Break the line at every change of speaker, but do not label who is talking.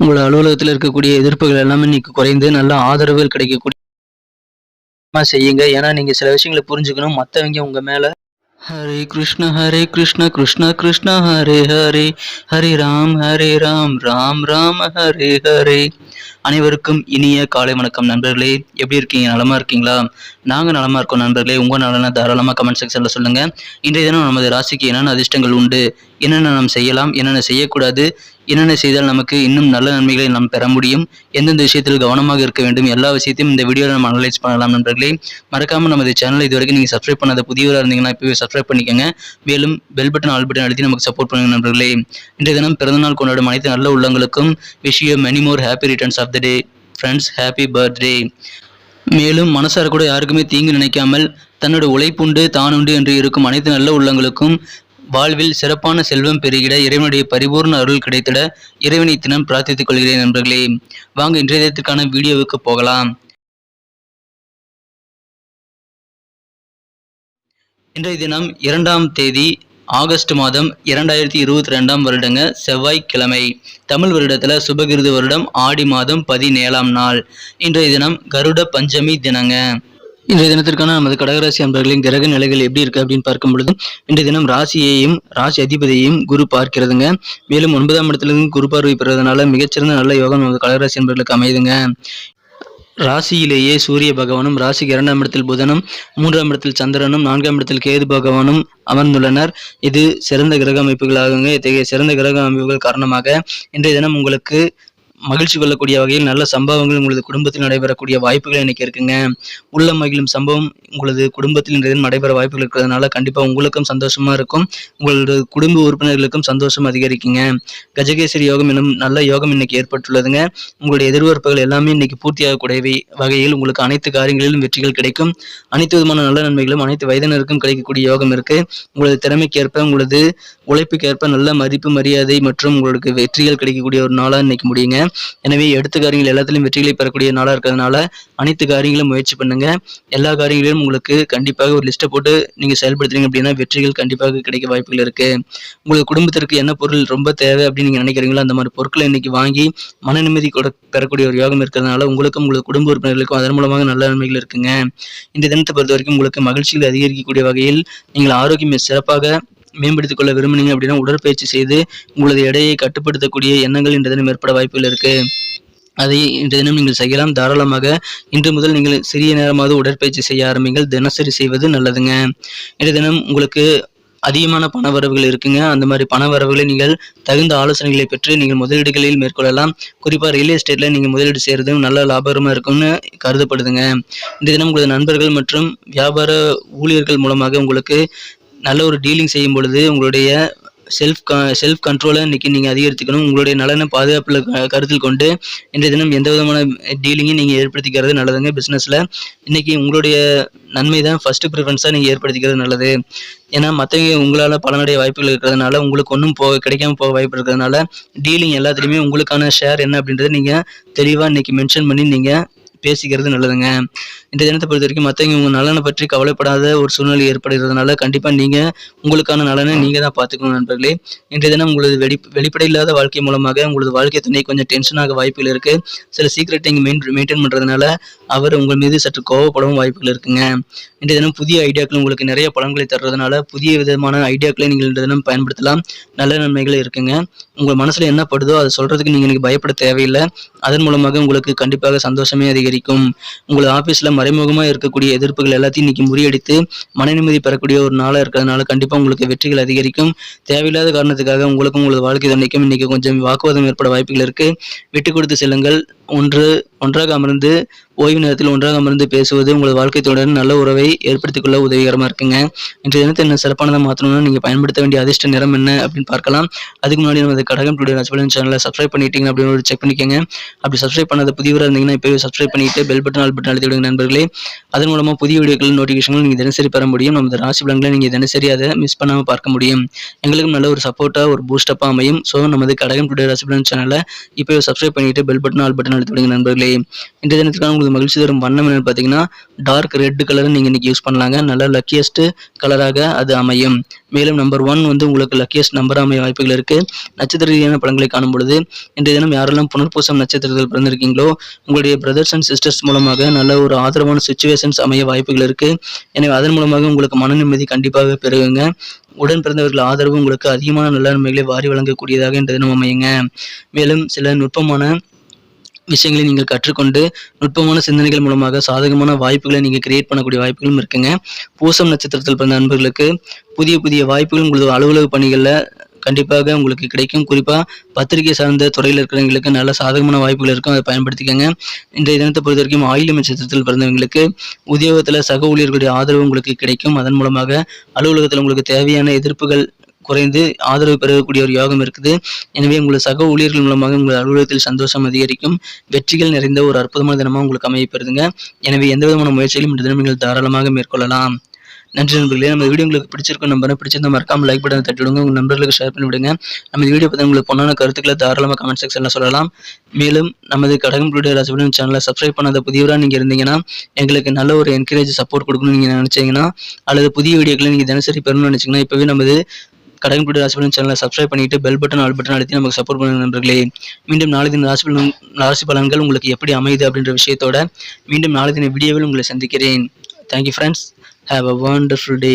உங்களோட அலுவலகத்தில் இருக்கக்கூடிய எதிர்ப்புகள் எல்லாமே இன்னைக்கு குறைந்து நல்ல ஆதரவுகள் கிடைக்கக்கூடிய செய்யுங்க. ஏன்னா நீங்க சில விஷயங்களை புரிஞ்சுக்கணும். மற்றவங்க உங்க மேல ஹரே கிருஷ்ண ஹரே கிருஷ்ண கிருஷ்ண கிருஷ்ண ஹரே ஹரே ஹரே ராம் ஹரே ராம் ராம் ராம் ஹரே ஹரே. அனைவருக்கும் இனிய காலை வணக்கம் நண்பர்களே. எப்படி இருக்கீங்க? நலமா இருக்கீங்களா? நாங்க நலமா இருக்கோம் நண்பர்களே. உங்கள் நலனை தாராளமாக கமெண்ட் செக்ஷனில் சொல்லுங்க. இன்றைய தினம் நமது ராசிக்கு என்னென்ன அதிர்ஷ்டங்கள் உண்டு? என்னென்ன நாம் செய்யலாம்? என்னென்ன செய்யக்கூடாது? என்னென்ன செய்தால் நமக்கு இன்னும் நல்ல நன்மைகளை நாம் பெற முடியும்? எந்தெந்த விஷயத்தில் கவனமாக இருக்க வேண்டும்? எல்லா விஷயத்தையும் இந்த வீடியோவில் நம்ம அனலைஸ் பண்ணலாம் நண்பர்களே. மறக்காமல் நமது சேனலை இது வரைக்கும் நீங்கள் சப்ஸ்கிரைப் பண்ணாத புதியவராக இருந்தீங்கன்னா இப்போவே சப்ஸ்கிரைப் பண்ணிக்கோங்க. மேலும் பெல் பட்டன் ஆல் பட்டன் அழுத்தி நமக்கு சப்போர்ட் பண்ணுங்க நண்பர்களே. இன்றைய தினம் பிறந்தநாள் கொண்டாடும் அனைத்து நல்ல உள்ளங்களுக்கும் விஷயம் many more happy returns of the birthday friends happy birthday மேலும் மனசார கூட யாருக்குமே தீங்கு நினைக்காமல் தன்னோட உழைப்புண்டு தானுண்டு என்று இருக்கும் அனைத்து நல்ல உள்ளங்களுக்கும் வாழ்வில் சிறப்பான செல்வம் பெருகிட இறைவனுடைய பரிபூர்ண அருள் கிடைத்திட இறைவனை தினம் பிரார்த்தித்துக் கொள்கிறேன் நண்பர்களே. வாங்க இன்றைய தினத்திற்கான வீடியோவுக்கு போகலாம். இன்றைய தினம் இரண்டாம் தேதி ஆகஸ்ட் மாதம் இரண்டாயிரத்தி இருபத்தி ரெண்டாம் வருடங்க செவ்வாய்க்கிழமை. தமிழ் வருடத்துல சுபகிருது வருடம் ஆடி மாதம் பதினேழாம் நாள். இன்றைய தினம் கருட பஞ்சமி தினங்க. இன்றைய தினத்திற்கான நமது கடகராசி அன்பர்களின் கிரக நிலைகள் எப்படி இருக்கு அப்படின்னு பார்க்கும் பொழுது இன்றைய தினம் ராசியையும் ராசி அதிபதியையும் குரு பார்க்கிறதுங்க. மேலும் ஒன்பதாம் இடத்திலிருந்து குரு பார்வை பெறுவதனால மிகச்சிறந்த நல்ல யோகம் நமது கடகராசி அன்பர்களுக்கு அமையுதுங்க. ராசியிலேயே சூரிய பகவானும் ராசிக்கு இரண்டாம் இடத்தில் புதனும் மூன்றாம் இடத்தில் சந்திரனும் நான்காம் இடத்தில் கேது பகவானும் அமர்ந்துள்ளனர். இது சிறந்த கிரக அமைப்புகளாகுங்க. இத்தகைய சிறந்த கிரக அமைப்புகள் காரணமாக இன்றைய தினம் உங்களுக்கு மகிழ்ச்சி கொள்ளக்கூடிய வகையில் நல்ல சம்பவங்கள் உங்களது குடும்பத்தில் நடைபெறக்கூடிய வாய்ப்புகள் இன்னைக்கு இருக்குங்க. உள்ள மகிழும் சம்பவம் உங்களது குடும்பத்தில் நடைபெற வாய்ப்புகள் இருக்கிறதுனால கண்டிப்பாக உங்களுக்கும் சந்தோஷமா இருக்கும். உங்களது குடும்ப உறுப்பினர்களுக்கும் சந்தோஷம் அதிகரிக்குங்க. கஜகேசரி யோகம் எனும் நல்ல யோகம் இன்னைக்கு ஏற்பட்டுள்ளதுங்க. உங்களுடைய எதிர்பார்ப்புகள் எல்லாமே இன்னைக்கு பூர்த்தியாகக்கூடிய வகையில் உங்களுக்கு அனைத்து காரியங்களிலும் வெற்றிகள் கிடைக்கும். அனைத்து விதமான நல்ல நன்மைகளும் அனைத்து வயதினருக்கும் கிடைக்கக்கூடிய யோகம் இருக்கு. உங்களது திறமைக்கேற்ப உங்களது உழைப்புக்கேற்ப நல்ல மதிப்பு மரியாதை மற்றும் உங்களுக்கு வெற்றிகள் கிடைக்கக்கூடிய ஒரு நாளாக இன்னைக்கு முடியுங்க. எனவே எடுத்த காரியங்கள் எல்லாத்திலையும் வெற்றிகளை பெறக்கூடிய நாளாக இருக்கிறதுனால அனைத்து காரியங்களும் முயற்சி பண்ணுங்க. எல்லா காரியங்களிலும் உங்களுக்கு கண்டிப்பாக ஒரு லிஸ்ட்டை போட்டு நீங்கள் செயல்படுத்துறீங்க அப்படின்னா வெற்றிகள் கண்டிப்பாக கிடைக்க வாய்ப்புகள் இருக்கு. உங்களுக்கு குடும்பத்திற்கு என்ன பொருள் ரொம்ப தேவை அப்படின்னு நீங்கள் நினைக்கிறீங்களோ அந்த மாதிரி பொருட்களை இன்னைக்கு வாங்கி மன நிம்மதி கூட பெறக்கூடிய ஒரு யோகம் இருக்கிறதுனால உங்களுக்கும் உங்களுக்கு குடும்ப உறுப்பினர்களுக்கும் அதன் மூலமாக நல்ல நன்மைகள் இருக்குங்க. இந்த தினத்தை பொறுத்த வரைக்கும் உங்களுக்கு மகிழ்ச்சிகள் அதிகரிக்கக்கூடிய வகையில் நீங்கள் ஆரோக்கியம் சிறப்பாக மேம்படுத்திக் கொள்ள விரும்புனீங்க அப்படின்னா உடற்பயிற்சி செய்து உங்களது எடையை கட்டுப்படுத்தக்கூடிய எண்ணங்கள் இன்று தினம் ஏற்பட வாய்ப்புகள் இருக்கு. அதை இன்று தினம் நீங்கள் செய்யலாம். தாராளமாக இன்று முதல் நீங்கள் சிறிய நேரமாவது உடற்பயிற்சி செய்ய ஆரம்பிங்கள். தினசரி செய்வது நல்லதுங்க. இன்று தினம் உங்களுக்கு அதிகமான பண வரவுகள் இருக்குங்க. அந்த மாதிரி பண வரவுகளை நீங்கள் தகுந்த ஆலோசனைகளை பெற்று நீங்கள் முதலீடுகளில் மேற்கொள்ளலாம். குறிப்பாக ரியல் எஸ்டேட்டில் நீங்கள் முதலீடு செய்கிறதும் நல்ல லாபகரமாக இருக்கும்னு கருதப்படுதுங்க. இந்த தினம் உங்களது நண்பர்கள் மற்றும் வியாபார ஊழியர்கள் மூலமாக உங்களுக்கு நல்ல ஒரு டீலிங் செய்யும் பொழுது உங்களுடைய செல்ஃப் செல்ஃப் கண்ட்ரோலை இன்றைக்கி நீங்கள் அதிகரித்துக்கணும். உங்களுடைய நலனை பாதுகாப்பில் க- கருத்தில் கொண்டு இன்றைய தினம் எந்த விதமான டீலிங்கையும் நீங்கள் ஏற்படுத்திக்கிறது நல்லதுங்க பிஸ்னஸில் இன்றைக்கி உங்களுடைய நன்மை தான் ஃபஸ்ட்டு ப்ரிஃபரன்ஸாக நீங்கள் ஏற்படுத்திக்கிறது நல்லது. ஏன்னா மற்றவங்க உங்களால் பலனடைய வாய்ப்புகள் இருக்கிறதுனால உங்களுக்கு ஒன்றும் போக கிடைக்காம போக வாய்ப்பு இருக்கிறதுனால டீலிங் எல்லாத்துலேயுமே உங்களுக்கான ஷேர் என்ன அப்படின்றத நீங்கள் தெளிவாக இன்றைக்கி மென்ஷன் பண்ணி நீங்கள் பேசிக்கிறது நல்லதுங்க. இந்த தினத்தை பொறுத்த வரைக்கும் மற்றவங்க உங்கள் நலனை பற்றி கவலைப்படாத ஒரு சூழ்நிலை ஏற்படுகிறதுனால கண்டிப்பாக நீங்கள் உங்களுக்கான நலனை நீங்கள் தான் பார்த்துக்கணும் நண்பர்களே. இன்றைய தினம் உங்களது வெளி வெளிப்படை இல்லாத வாழ்க்கை மூலமாக உங்களது வாழ்க்கை துணை கொஞ்சம் டென்ஷனாக வாய்ப்புகள் இருக்குது சில சீக்கிரட்டை நீங்கள் மெயின் மெயின்டைன் பண்ணுறதுனால அவர் உங்கள் மீது சற்று கோவப்படவும் வாய்ப்புகள் இருக்குங்க. இன்றைய தினம் புதிய ஐடியாக்கள் உங்களுக்கு நிறைய பலன்களை தர்றதுனால புதிய விதமான ஐடியாக்களை நீங்கள் இன்றைய தினம் பயன்படுத்தலாம். நல்ல நன்மைகள் இருக்குங்க. உங்கள் மனசில் என்ன படுதோ அதை சொல்கிறதுக்கு நீங்கள் இன்றைக்கி பயப்பட தேவையில்லை. அதன் மூலமாக உங்களுக்கு கண்டிப்பாக சந்தோஷமே அதிகரிக்கும். உங்கள் ஆஃபீஸில் மறைமுகமாக இருக்கக்கூடிய எதிர்ப்புகள் எல்லாத்தையும் இன்னைக்கு முறியடித்து மன நிம்மதி பெறக்கூடிய ஒரு நாளாக இருக்கிறதுனால கண்டிப்பாக உங்களுக்கு வெற்றிகள் அதிகரிக்கும். தேவையில்லாத காரணத்துக்காக உங்களுக்கும் உங்களது வாழ்க்கை தன்னைக்கும் இன்னைக்கு கொஞ்சம் வாக்குவாதம் ஏற்பட வாய்ப்புகள் இருக்கு. விட்டு கொடுத்து செல்லுங்கள். ஒன்று ஒன்றாக அமர்ந்து ஓய்வு நேரத்தில் ஒன்றாக அமர்ந்து பேசுவது உங்களது வாழ்க்கை நல்ல உறவை ஏற்படுத்திக் கொள்ள உதவிகரமாக இருக்குங்க. இன்றைய தினத்தை என்ன சிறப்பானதாக மாற்றணும்னா நீங்கள் பயன்படுத்த வேண்டிய அதிர்ஷ்ட நிறம் என்ன அப்படின்னு பார்க்கலாம். அதுக்கு முன்னாடி நமது கடகம் டுடே ரசபலன் சேனலை சப்ஸ்கிரைப் பண்ணிட்டீங்க அப்படின்னு ஒரு செக் பண்ணிக்கோங்க. அப்படி சப்ஸ்கிரைப் பண்ணாத புதியவராக இருந்தீங்கன்னா இப்போ சப்ஸ்கிரைப் பண்ணிட்டு பெல் பட்டன் ஆல் பட்டன் அழுத்தி விடுங்க நண்பர்களே. அதன் மூலமாக புதிய வீடியோக்கள் நோட்டிஃபிகேஷன்கள் நீங்கள் தினசரி பெற முடியும். நம்ம ராசி பலன்களை நீங்கள் தினசரி அதை மிஸ் பண்ணாமல் பார்க்க முடியும். எங்களுக்கும் நல்ல ஒரு சப்போர்ட்டாக ஒரு பூஸ்டப்பாக அமையும். ஸோ நமது கடகம் டுடே ராசி பலன் சேனலை இப்போவே சப்ஸ்கிரைப் பண்ணிட்டு பெல் பட்டன் ஆல் பட்டன் அழுத்தி விடுங்க நண்பர்களே. இந்த தினத்துக்கான உங்களுக்கு மகிழ்ச்சி தரும் வண்ணம் என்னன்னு பார்த்தீங்கன்னா டார்க் ரெட் கலர் நீங்கள் இன்னைக்கு யூஸ் பண்ணலாங்க. நல்ல லக்கியஸ்ட் கலராக அது அமையும். மேலும் நம்பர் ஒன் வந்து உங்களுக்கு லக்கியஸ்ட் நம்பர் அமைய வாய்ப்புகள் இருக்குது நட்சத்திர ரீதியான படங்களை காணும் பொழுது இன்றைய தினம் யாரெல்லாம் புனர்பூசம் நட்சத்திரத்தில் பிறந்திருக்கீங்களோ உங்களுடைய பிரதர்ஸ் அண்ட் சிஸ்டர்ஸ் மூலமாக நல்ல ஒரு ஆதரவான சுச்சுவேஷன்ஸ் அமைய வாய்ப்புகள் இருக்குது எனவே அதன் மூலமாக உங்களுக்கு மன நிம்மதி கண்டிப்பாக பெருகுங்க. உடன் பிறந்தவர்கள் ஆதரவு உங்களுக்கு அதிகமான நல்ல நன்மைகளை வாரி வழங்கக்கூடியதாக இன்றைய தினம் அமையுங்க. மேலும் சில நுட்பமான விஷயங்களை நீங்கள் கற்றுக்கொண்டு நுட்பமான சிந்தனைகள் மூலமாக சாதகமான வாய்ப்புகளை நீங்கள் கிரியேட் பண்ணக்கூடிய வாய்ப்புகளும் இருக்குங்க. பூசம் நட்சத்திரத்தில் பிறந்த நண்பர்களுக்கு புதிய புதிய வாய்ப்புகள் உங்களது அலுவலக பணிகளில் கண்டிப்பாக உங்களுக்கு கிடைக்கும். குறிப்பாக பத்திரிகை சார்ந்த துறையில் இருக்கிறவங்களுக்கு நல்ல சாதகமான வாய்ப்புகள் இருக்கும். அதை பயன்படுத்திக்கோங்க. இன்றைய தினத்தை பொறுத்த வரைக்கும் ஆயுள் நட்சத்திரத்தில் பிறந்தவங்களுக்கு உத்தியோகத்தில் சக ஊழியர்களுடைய ஆதரவு உங்களுக்கு கிடைக்கும். அதன் மூலமாக அலுவலகத்தில் உங்களுக்கு தேவையான எதிர்ப்புகள் குறைந்து ஆதரவு பெறக்கூடிய ஒரு யோகம் இருக்குது. எனவே உங்கள் சக ஊழியர்கள் மூலமாக உங்கள் அலுவலகத்தில் சந்தோஷம் அதிகரிக்கும். வெற்றிகள் நிறைந்த ஒரு அற்புதமான தினமாக உங்களுக்கு அமையப்பெறுதுங்க எனவே எந்த விதமான முயற்சியிலும் இந்த தினம் நீங்கள் தாராளமாக மேற்கொள்ளலாம். நன்றி நண்பர்களே நம்ம வீடியோ உங்களுக்கு பிடிச்சிருக்கும் நம்பரை பிடிச்சிருந்தா மறக்காம லைக் பட்டன் தட்டி விடுங்க உங்கள் நண்பர்களுக்கு ஷேர் பண்ணி விடுங்க நம்ம இந்த வீடியோ பற்றி உங்களுக்கு பொண்ணான கருத்துக்களை தாராளமாக கமெண்ட் செக்ஷனில் சொல்லலாம். மேலும் நமது கடகம் வீடியோ ராசிபுடன் சேனலை சப்ஸ்கிரைப் பண்ணாத புதியவராக நீங்கள் இருந்தீங்கன்னா எங்களுக்கு நல்ல ஒரு என்கரேஜ் சப்போர்ட் கொடுக்கணும்னு நீங்கள் நினச்சிங்கன்னா அல்லது புதிய வீடியோக்களை நீங்கள் தினசரி பெறணும்னு நினச்சிங்கன்னா இப்போவே நமது கடகம் வீடியோ ராசிபலன் சேனலை சப்ஸ்கிரைப் பண்ணிட்டு பெல் பட்டன் ஆல் பட்டன் அழுத்தி நமக்கு சப்போர்ட் பண்ணுங்க நண்பர்களே. மீண்டும் நாளை தின ராசி பலன் ராசி பலன்கள் உங்களுக்கு எப்படி அமையுது அப்படின்ற விஷயத்தோட மீண்டும் நாளை தின வீடியோவில் உங்களை சந்திக்கிறேன். Thank you friends have a wonderful day